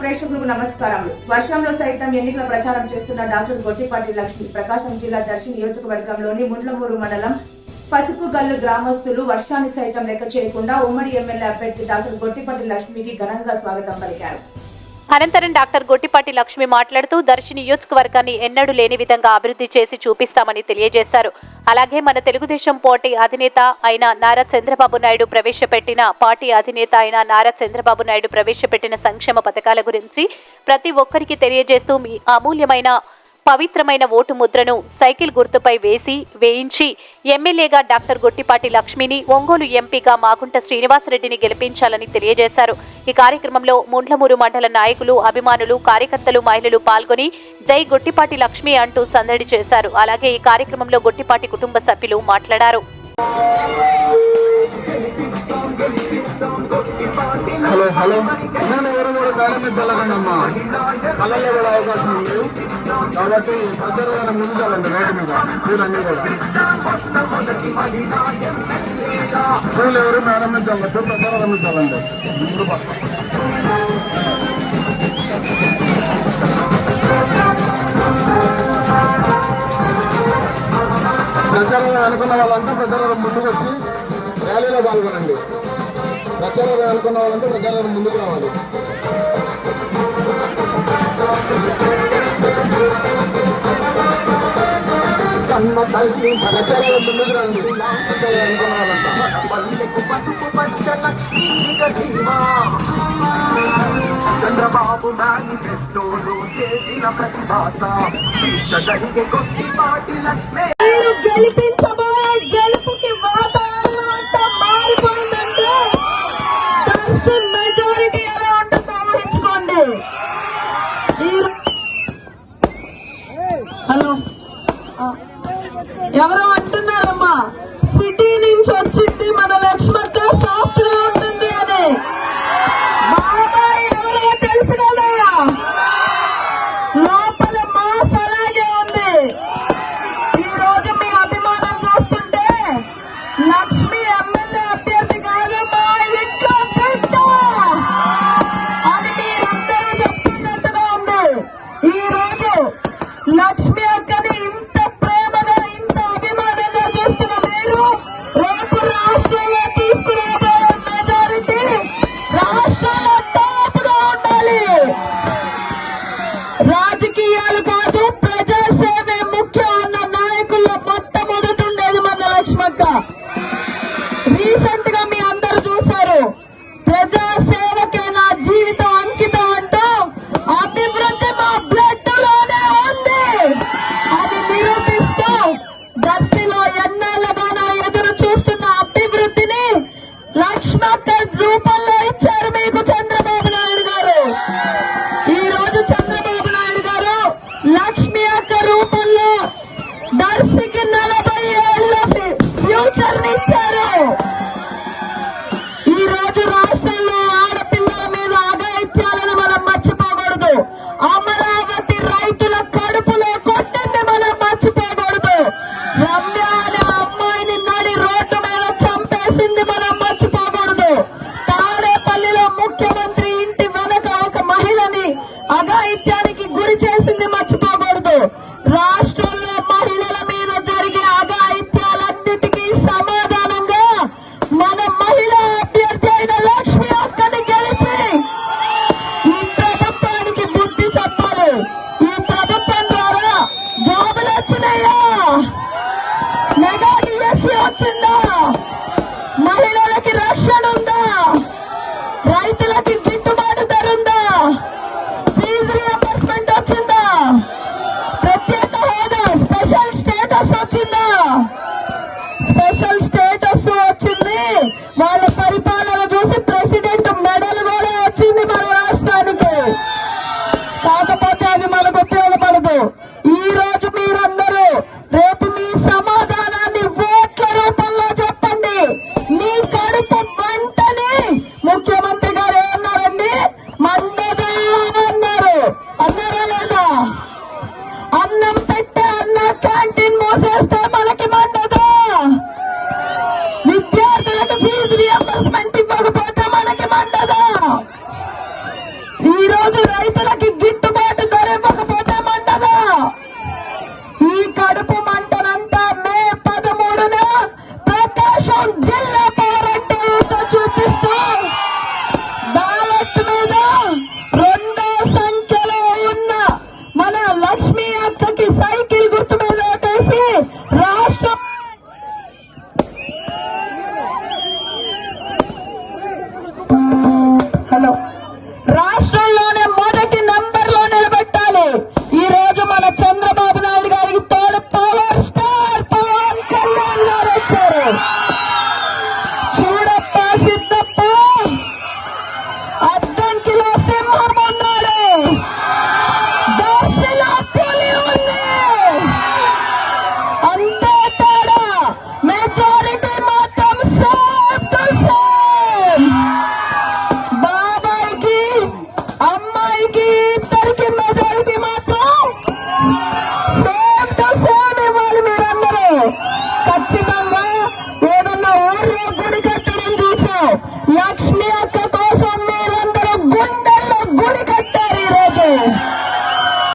ప్రేక్షకులకు నమస్కారములు వర్షంలో సైతం ఎన్నికల ప్రచారం చేస్తున్న డాక్టర్ గొట్టిపాటి లక్ష్మి. ప్రకాశం జిల్లా దర్శి నియోజకవర్గంలోని ముండ్లమూరు మండలం పసుపుగల్లు గ్రామస్తులు వర్షాన్ని సైతం లెక్క చేయకుండా ఉమ్మడి ఎమ్మెల్యే అభ్యర్థి డాక్టర్ గొట్టిపాటి లక్ష్మికి ఘనంగా స్వాగతం పలికారు. అనంతరం డాక్టర్ గొట్టిపాటి లక్ష్మి మాట్లాడుతూ దర్శి నియోజకవర్గాన్ని ఎన్నడూ లేని విధంగా అభివృద్ధి చేసి చూపిస్తామని తెలియజేశారు. అలాగే మన తెలుగుదేశం పార్టీ అధినేత అయిన నారా చంద్రబాబు నాయుడు ప్రవేశపెట్టిన పార్టీ అధినేత అయిన నారా చంద్రబాబు నాయుడు ప్రవేశపెట్టిన సంక్షేమ పథకాల గురించి ప్రతి ఒక్కరికి తెలియజేస్తూ మీ అమూల్యమైన పవిత్రమైన ఓటు ముద్రను సైకిల్ గుర్తుపై వేసి వేయించి ఎమ్మెల్యేగా డాక్టర్ గొట్టిపాటి లక్ష్మిని ఒంగోలు ఎంపీగా మాగుంట శ్రీనివాసరెడ్డిని గెలిపించాలని తెలియజేశారు. ఈ కార్యక్రమంలో ముండ్లమూరు మండల నాయకులు అభిమానులు కార్యకర్తలు మహిళలు పాల్గొని జై గొట్టిపాటి లక్ష్మి అంటూ సందడి చేశారు. అలాగే ఈ కార్యక్రమంలో గొట్టిపాటి కుటుంబ సభ్యులు మాట్లాడారు. Hello hello. నేను ఎవరు కూడా మేడం చల్లకండి అమ్మా కళ్ళల్లో కూడా అవకాశం ఉంది. కాబట్టి ప్రచారం ముందు చల్లండి రోడ్డు మీద. మీరు కూడా. పూలు ఎవరు మేడం మీద చల్లద్దు ప్రచారం మీద చల్లండి. ఇప్పుడు పక్క. ప్రచారం అనుకున్న వాళ్ళంతా ప్రచారం ముందుకు వచ్చి ర్యాలీలో పాల్గొనండి. ప్రచారం అనుకున్న వాళ్ళంతా ప్రచారం ముందుకు రావాలి. కన్న తల్లి ప్రచారం ముందుకు రండి ప్రచారం అనుకున్న గరీమా చంద్రబాబు మేనిఫెస్టోలో చేసిన ప్రతిభాస. జరిగే కొద్ది పాటి లక్ష్మే. మీరు గెలిపించబోయే హలో in రాష్ట్రంలో